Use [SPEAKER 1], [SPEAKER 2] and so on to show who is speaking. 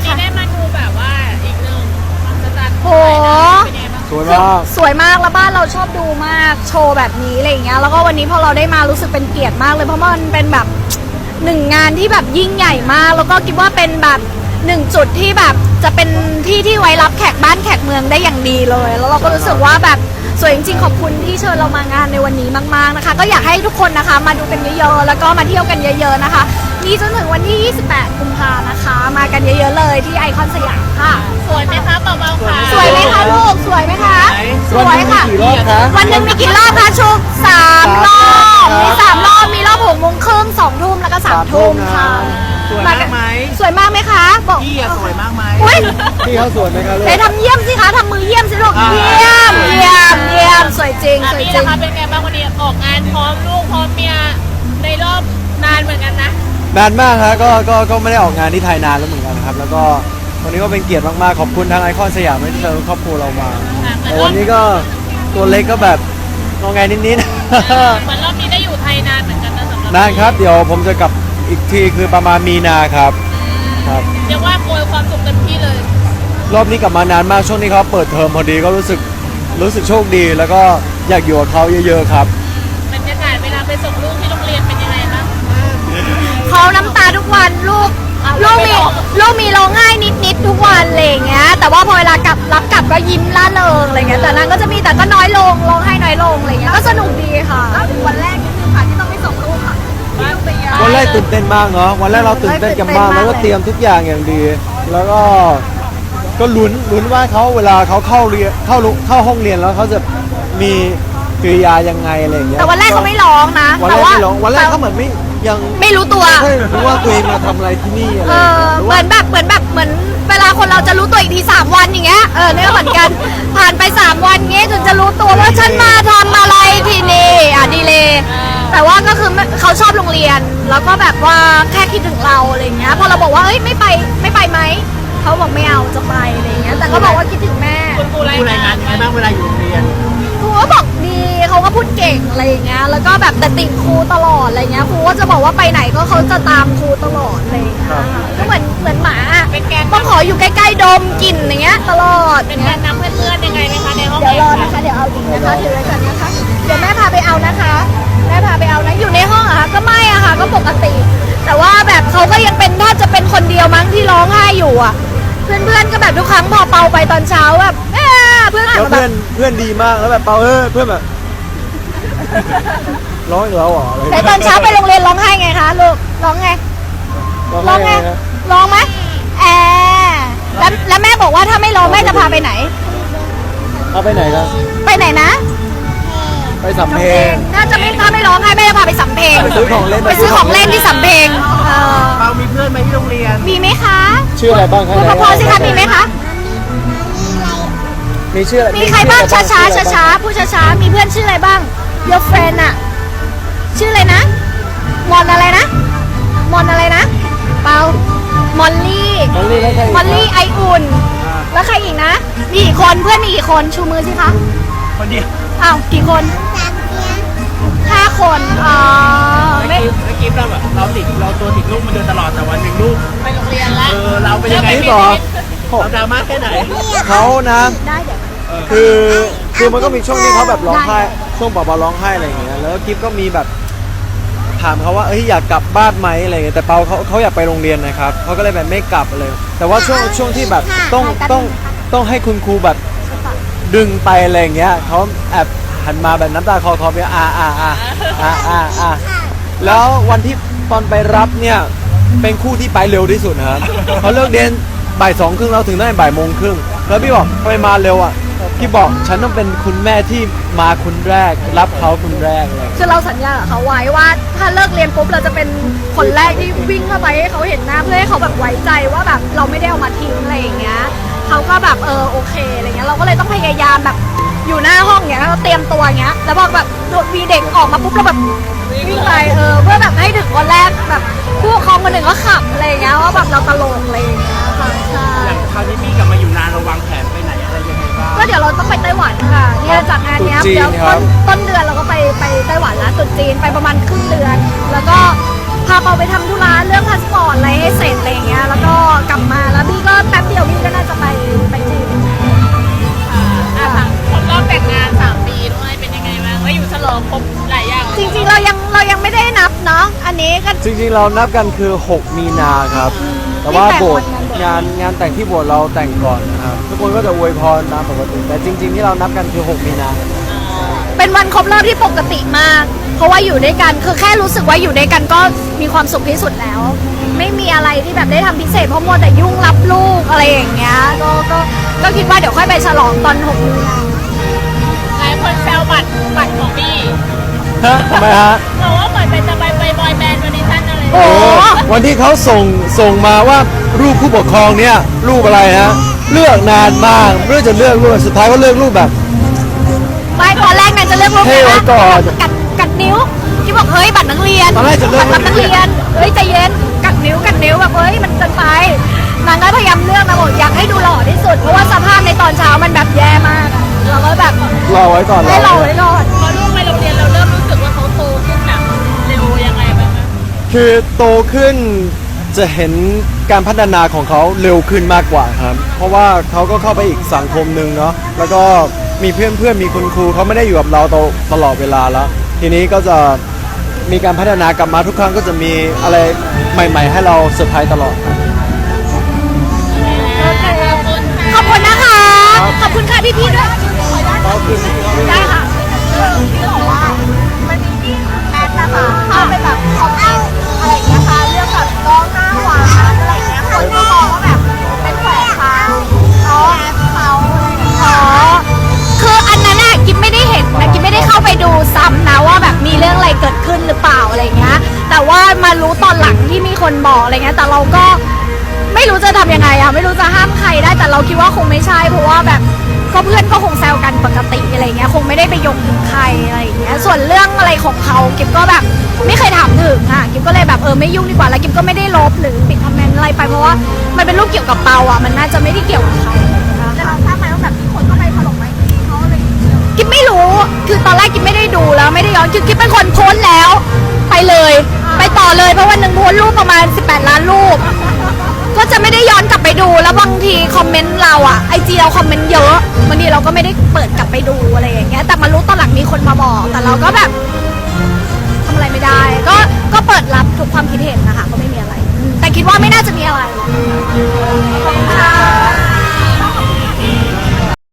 [SPEAKER 1] วันนี้
[SPEAKER 2] ค่ะ
[SPEAKER 1] ได้มาดูแบบว่าอีกหนึ่งสถาน
[SPEAKER 2] โห
[SPEAKER 1] เป็นยังไงบ้าง
[SPEAKER 3] สวยมาก
[SPEAKER 2] สวยมากแล้วบ้านเราชอบดูมากโชว์แบบนี้อะไรอย่างเงี้ยแล้วก็วันนี้พอเราได้มารู้สึกเป็นเกียรติมากเลยเพราะมันเป็นแบบหนึ่งงานที่แบบยิ่งใหญ่มาก แล้วก็คิดว่าเป็นแบบหนึ่งจุดที่แบบจะเป็นที่ที่ไว้รับแขกบ้านแขกเมืองได้อย่างดีเลย แล้วเราก็รู้สึกว่าแบบสวยจริงๆขอบคุณที่เชิญเรามางานในวันนี้มากๆนะคะ ก็อยากให้ทุกคนนะคะ มาดูกันเยอะๆแล้วก็มาเที่ยวกันเยอะ ๆนะคะ มีจนถึงวันที่ 28 กุมภานะคะมา อคอนสยามค่ะ
[SPEAKER 1] สวยไหมคะเบาๆค่ะ
[SPEAKER 2] สวยไหมคะลูก สวยไหมคะ ส
[SPEAKER 3] วัน
[SPEAKER 2] วย
[SPEAKER 3] นี้มี
[SPEAKER 2] ค่ะ
[SPEAKER 3] กี่รอบคะ
[SPEAKER 2] วันหนึ่งมีกี่รอบคะชุกสามรอบ
[SPEAKER 3] ครับ
[SPEAKER 2] มีสามรอบ มีรอบหกโมงครึ่งสองทุ่มแล้วก็สามทุ่มค่ะ
[SPEAKER 4] สวยมากไหม
[SPEAKER 2] สวยมากไหมคะ บอก
[SPEAKER 4] พี่อะสวยมากไหม
[SPEAKER 2] อุ้ย
[SPEAKER 3] พี่เขาสวยไหมครับลูก
[SPEAKER 2] ไหนทำเยี่ยมสิคะทำมือเยี่ยมสิลูก
[SPEAKER 4] อ่า
[SPEAKER 2] เยี่ยม เยี่ยม เยี่ยม สวยจริง
[SPEAKER 1] อะ
[SPEAKER 2] สวย
[SPEAKER 1] พี่
[SPEAKER 2] จริ
[SPEAKER 1] นะ
[SPEAKER 2] ง
[SPEAKER 1] คะเป็นไงบ้างวันนี้ออกงานพร้อมลูกพร้อมเมียในรอบนานเหมือนกันนะ
[SPEAKER 3] นานมากครับก็ก็ก็ไม่ได้ออกงานที่ไทยนานแล้วเหมือนกันนะครับ แล้วก็ วันนี้ก็เป็นเกียรติมากๆ ขอบคุณทางไอคอนสยามที่เชิญครอบครัวเรามา
[SPEAKER 1] ค่ะ
[SPEAKER 3] แต่วันนี้ก็ตัวเล็กก็แบบงอแงนิด
[SPEAKER 1] เหมือนรอบนี้ได้อยู่ไทยนานเหมือนกันนะสำหรับ
[SPEAKER 3] ๆนานครับเดี๋ยวผมจะกลับอีกทีคือประมาณมีนาครับ ครับ
[SPEAKER 1] เรียกว่าโกยความสุขเต็มที่เลย
[SPEAKER 3] รอบนี้กลับมานานมากช่วงนี้เขาเปิดเทอมพอดีก็รู้สึกรู้สึกโชคดี แล้วก็อยากอยู่กับเขาเยอะๆครับ
[SPEAKER 1] บรรยากาศเวลาไปส่งลูกที่โรงเรียนเป็นยังไงบ้าง
[SPEAKER 2] เขาน้ำตาทุกวัน ลูก
[SPEAKER 1] อะ
[SPEAKER 2] ลูกมีลูกมีร้องไห้นิดๆทุกวันอะไรอย่างเงี้ย แต่ว่าพอเวลากลับรับกลับก็ยิ้มล่าเริงอะไรเงี้ย แต่นั้นก็จะมีแต่ก็น้อยลงร้องไห้น้อยลงอะไรเงี้ย ก็สนุกดีค่ะวันแรกคือค่ะที่ต้องไปส่งลูกค่ะที่โรงเรียน
[SPEAKER 3] วันแรกตื่นเต้นมากเนาะวันแรกเราตื่นเต้นกั
[SPEAKER 2] นมาก
[SPEAKER 3] แล้วก็เตรียมทุกอย่างอย่างดี แล้วก็ก็ลุ้นลุ้นว่าเขาเวลาเขาเข้าเรียนเข้าลุเข้าห้องเรียนแล้วเขาจะมีกริยายังไงอะไรอย่างเงี้ย
[SPEAKER 2] แต่วันแรกเขาไม่ร้องนะ
[SPEAKER 3] วันแร
[SPEAKER 2] แต่
[SPEAKER 3] ก
[SPEAKER 2] ว่า
[SPEAKER 3] ไม่ร้องวันแรกเขาเหมือนไม่ ยัง
[SPEAKER 2] ไม่รู้ตัว
[SPEAKER 3] ไม่รู้ว่าตัวเองมาทำอะไรที่นี่อะไร
[SPEAKER 2] เอ
[SPEAKER 3] อย่าง
[SPEAKER 2] อ
[SPEAKER 3] เงี้ยหรือ
[SPEAKER 2] เหมื
[SPEAKER 3] ว่า
[SPEAKER 2] อนแบบเหมือนแบบเหมือนเวลาคนเราจะรู้ตัวอีกทีสามวันอย่างเงี้ยเออเนี่ยก็เหมือนกันผ่านไปสามวันเงี้ยจนจะรู้ตัวว่าฉันมาทำอะไรที่นี่อะดีเลยแต่ว่าก็คือไม่เขาชอบโรงเรียน แล้วก็แบบว่าแค่คิดถึงเราอะไรเงี้ยพอเราบอกว่าเอ้ยไม่ไปไม่ไปไหมเขาบอกไม่เอาจะไปอะไรเงี้ยแต่ก็บอกว่าคิดถึงแม่
[SPEAKER 1] คุณครูราย
[SPEAKER 4] ผู้รายงางา
[SPEAKER 1] นน
[SPEAKER 4] ยังไงบ้างเวลาอยู่โรงเรียน
[SPEAKER 2] ครูก็บอกดีเขา ก็พูดเก่งอะไรอย่างเงี้ย แล้วก็แบบแต่ติดครูตลอดอะไรเงี้ย ครูก็จะบอกว่าไปไหนก็เขาจะตามครูตลอดอะไรอย่างเงี้ยค่ะก็เหมือนเหมือนหมาอะ
[SPEAKER 1] เป็นแกน
[SPEAKER 2] ต้องขออยู่ใกล้ๆดมกลิ่นอย่างเงี้ยตลอด
[SPEAKER 1] เป็นแกนนำเพื่อนๆยังไงไหมคะในห้อง
[SPEAKER 2] เดี๋ยว
[SPEAKER 1] เรีย
[SPEAKER 2] ร
[SPEAKER 1] น
[SPEAKER 2] อนะคะ เดี๋ยวเอาอีกนะคะถือไว้ก่อนนะคะ เดี๋ยวแม่พาไปเอานะคะ แม่พาไปเอานะ อยู่ในห้องอะคะก็ไม่อะค่ะ ก็ปกติ แต่ว่าแบบเขาก็ยังเป็นถ้าจะเป็นคนเดียวมั้งที่ร้องไห้อยู่อะเพื่อนๆก็แบบทุกครั้งพอเปาไปตอนเช้าแบบเอ๊ะเพื่อนอาจ
[SPEAKER 3] แล้ว
[SPEAKER 2] จะแบ
[SPEAKER 3] เพื่อบนเพื่อนดีมากแล้วแบบเปาเออเพื่อนแบบ ร้องอีกแล้วเหรออะไร
[SPEAKER 2] แต่ตอนเช้าไปโรงเรียนร้องไห้ไงคะลูกร้องไง
[SPEAKER 3] ร้อง
[SPEAKER 2] ร้องไง
[SPEAKER 3] ไงนะ
[SPEAKER 2] ร้องไหมแอบแล้วแล้วแม่บอกว่าถ้าไม่ร้องแม่จะพาไปไหน
[SPEAKER 3] เอาไปไหนกัน
[SPEAKER 2] ไปไหนนะ
[SPEAKER 3] ไปสำเพลง
[SPEAKER 2] ถ้าจะไม่ถ้าไม่ร้องให้แม่จะพาไปสำเพลง
[SPEAKER 3] ไปซื้อของเล่น
[SPEAKER 2] ไปซื้อของเล่นที่สำเพลงเออ
[SPEAKER 4] เปามีเพื่อนไหมที่โรงเรียน
[SPEAKER 2] มีไหมคะ
[SPEAKER 3] ชื่ออะไรบ้างคะ
[SPEAKER 2] พูดเพอๆสิคะมีไหมคะ
[SPEAKER 3] มีชื่ออะไร
[SPEAKER 2] มีใครบ้างช้าช้า
[SPEAKER 3] ชื่
[SPEAKER 2] ช้า
[SPEAKER 3] ออะไร
[SPEAKER 2] ช้า
[SPEAKER 3] บ้ง
[SPEAKER 2] ๆพูดช้าช้าๆมีเพื่อนชื่ออะไรบ้าง your friend อะชื่ออะไรนะ มอนอะไรนะ มอนอะไรนะ เปามอนลี่
[SPEAKER 3] มอลลี่แล้วใครอีก
[SPEAKER 2] มอลลี่ไออุ่น
[SPEAKER 4] อ่า
[SPEAKER 2] แล้วใครอีกนะมีกี่คนเพื่อนมีกี่คนชูมือสิคะ
[SPEAKER 4] คนเดียว
[SPEAKER 2] อ้าว กี่คนห้าคน อ๋อ
[SPEAKER 4] เมื่
[SPEAKER 2] ไม่
[SPEAKER 4] อกี้เมื่อกี้เราแบบเราติดเราตัวติดลูกมาโดยตลอดแต่วันหนึ่งลูก
[SPEAKER 1] ไปโรงเรียนแล้ว
[SPEAKER 4] เออเราเป็นยังไง
[SPEAKER 3] นี่เหรอ
[SPEAKER 4] เราดราม่าแค่ไหน
[SPEAKER 3] เขานะ
[SPEAKER 2] ได้เดี๋ยว
[SPEAKER 3] คือคือมันก็มีช่วงที่เขาแบบร้องไห้ ช่วงเบาๆร้องไห้อะไรอย่างเงี้ยแล้วกิฟก็มีแบบถามเขาว่าเอ้ยอยากกลับบ้านไหมอะไรเงี้ยแต่เปาเขาเขาอยากไปโรงเรียนนะครับเขาก็เลยแบบไม่กลับเลย แต่ว่าช่วงช่วงที่แบบต้องต้องต้องให้คุณครูแบบดึงไปอะไรอย่างเงี้ยเขาแอบหันมาแบบน้ำตาคลอคลอไปอ่าอ่าอ่าอ่าอ่าอ่าแล้ววันที่ตอนไปรับเนี่ยเป็นคู่ที่ไปเร็วที่สุดนะครับเขาเลิกเรียนบ่ายสองครึ่งเราถึงได้บ่ายโมงครึ่งแล้วพี่บอกทำไมมาเร็วอะ พี่บอกฉันต้องเป็นคุณแม่ที่มาคุณแรก รับเขาคุณแรกเลย
[SPEAKER 2] คือเราสัญญากับเขาไว้ว่าถ้าเลิกเรียนปุ๊บเราจะเป็นคนแรกที่วิ่งเข้าไปให้เขาเห็นหน้าเพื่อให้เขาแบบไว้ใจว่าแบบเราไม่ได้เอามาทิ้งอะไรอย่างเงี้ยเขาก็แบบเออโอเคอะไรเงี้ยเราก็เลยต้องพยายามแบบอยู่หน้าห้องเงี้ยเราเตรียมตัวเงี้ยแล้วพอแบบมีเด็กออกมาปุ๊บเราแบบวิ่งไปเออเพื่อแบบให้ถึงคนแรกแบบผู้ปกครองคนหนึ่งก็ขับอะไรอย่างเงี้ยว่าแบบเราตลกอะไรอย่างเงี้ยค่ะใช่
[SPEAKER 4] อย่างคราวนี้พี่กลับมาอยู่นานเราวางแผนไปไหนอะ
[SPEAKER 2] ก็เดี๋ยวเราต้องไปไต้หวันค่ะเนี่ยจากงานเนี้ยเดี๋ยวต้นต้นเดือนเราก็ไปไปไต้หวันแล้วตุดจีนไปประมาณครึ่งเดือน แล้วก็พาเปาไปทำธุระเรื่องพาสปอร์ตอะไรให้เสร็จอะไรเงี้ยแล้วก็กลับมาแล้วพี่ก็แป๊บเดียวพี่ก็น่าจะไปไปจีน
[SPEAKER 1] ค่ะครบรอบแต่
[SPEAKER 3] ง
[SPEAKER 1] งานสามปีด้วยเป็นยังไงบ้างก็อยู่ฉลองครบหลายอย่างจริง
[SPEAKER 3] ๆเรา
[SPEAKER 2] ยังเรายังไม่ได้
[SPEAKER 3] นับเนาะอันนี้ก็ จริงๆเรานับกันคือ 6 มีนาครับ แต่ว่าโบสถ์ งานงานแต่งที่โบสถ์เราแต่งก่อนนะครับทุกคนก็จะอวยพรตามปกติแต่จริง ๆ ที่เรานับกันคือ 6 มีนา
[SPEAKER 2] เป็นวันครบรอบที่ปกติมาก เพราะว่าอยู่ด้วยกันคือแค่รู้สึกว่าอยู่ด้วยกันก็มีความสุขที่สุดแล้ว ไม่มีอะไรที่แบบได้ทำพิเศษเพราะมัวแต่ยุ่งรับลูกอะไรอย่างเงี้ยก็ก็ก็คิดว่าเดี๋ยวค่อยไปฉลองตอนหกมีนา
[SPEAKER 1] หลายคนแซวบัตรบัตรของบี้
[SPEAKER 3] ฮะทำไมฮะ
[SPEAKER 1] บอกว่าเหมือนเป็นจะไป
[SPEAKER 2] โอ้
[SPEAKER 3] โอ้วันที่เขาส่งส่งมาว่ารูปผู้ปกครองเนี่ยรูปอะไรฮะเลือกนานมากไม่รู้จะเลือกรูปอะไรสุดท้ายก็เลือกรูปแบบ
[SPEAKER 2] ไม่ตอนแรกนายจะเลือกรูป
[SPEAKER 3] เท่ไว้ก่อน
[SPEAKER 2] กัดกัดนิ้วที่บอกเฮ้ยบัตรนักเรียน
[SPEAKER 3] ตอนแรกจะเลือก
[SPEAKER 2] บัตรนักเรียนเฮ้ยใจเย็นกัดนิ้วกัดนิ้วแบบเฮ้ยมันเกินไปนางก็พยายามเลือกมาบอกอยากให้ดูหล่อที่สุดเพราะว่าสภาพในตอนเช้ามันแบบแย่มากอะเราก็แบบ
[SPEAKER 3] รอไว้ก่อน
[SPEAKER 2] ให้เรา
[SPEAKER 3] รอ
[SPEAKER 2] ไว้ก่อน
[SPEAKER 3] คือโตขึ้นจะเห็นการพัฒนาของเขาเร็วขึ้นมากกว่าครับ เพราะว่าเขาก็เข้าไปอีกสังคมหนึ่งเนาะแล้วก็มีเพื่อนเพื่อนมีคุณครูเขาไม่ได้อยู่กับเราตตลอดเวลาแล้ว ทีนี้ก็จะมีการพัฒนากลับมาทุกครั้งก็จะมีอะไรใหม่ ๆ ให้เราเซอร์ไพรส์ตลอดครับ
[SPEAKER 2] ขอบคุณนะคะ ขอบคุณค่ะพี่ๆด้วยได้ค่ะ เกิดขึ้นหรือเปล่าอะไรเงี้ย แต่ว่ามารู้ตอนหลังที่มีคนบอกอะไรเงี้ย แต่เราก็ไม่รู้จะทำยังไงอะไม่รู้จะห้ามใครได้แต่เราคิดว่าคงไม่ใช่เพราะว่าแบบก็เพื่อนก็คงแซวกันปกติอะไรเงี้ยคงไม่ได้ไปยกถึงใครอะไรเงี้ยส่วนเรื่องอะไรของเขากิฟก็แบบไม่เคยถามถึงอะกิฟก็เลยแบบเออไม่ยุ่งดีกว่าแล้วกิฟก็ไม่ได้ลบหรือปิดคอมเมนต์อะไรไปเพราะว่ามันเป็นรูปเกี่ยวกับเปาอะมันน่าจะไม่ได้เกี่ยวกับใคร คือตอนแรกกิฟไม่ได้ดูแล้วไม่ได้ย้อนคือกิฟเป็นคนโพสต์แล้ว ไปเลย ไปต่อเลยเพราะวันหนึ่งโพสต์รูปประมาณ 18 ล้านรูป ก็จะไม่ได้ย้อนกลับไปดูแล้วบางทีคอมเมนต์เราอะไอจีเราคอมเมนต์เยอะบางทีเราก็ไม่ได้เปิดกลับไปดูอะไรอย่างเงี้ยแต่มารู้ตอนหลังมีคนมาบอก แต่เราก็แบบทำอะไรไม่ได้ ก็ก็เปิดรับทุกความคิดเห็นนะคะก็ไม่มีอะไร แต่คิดว่าไม่น่าจะมีอะไร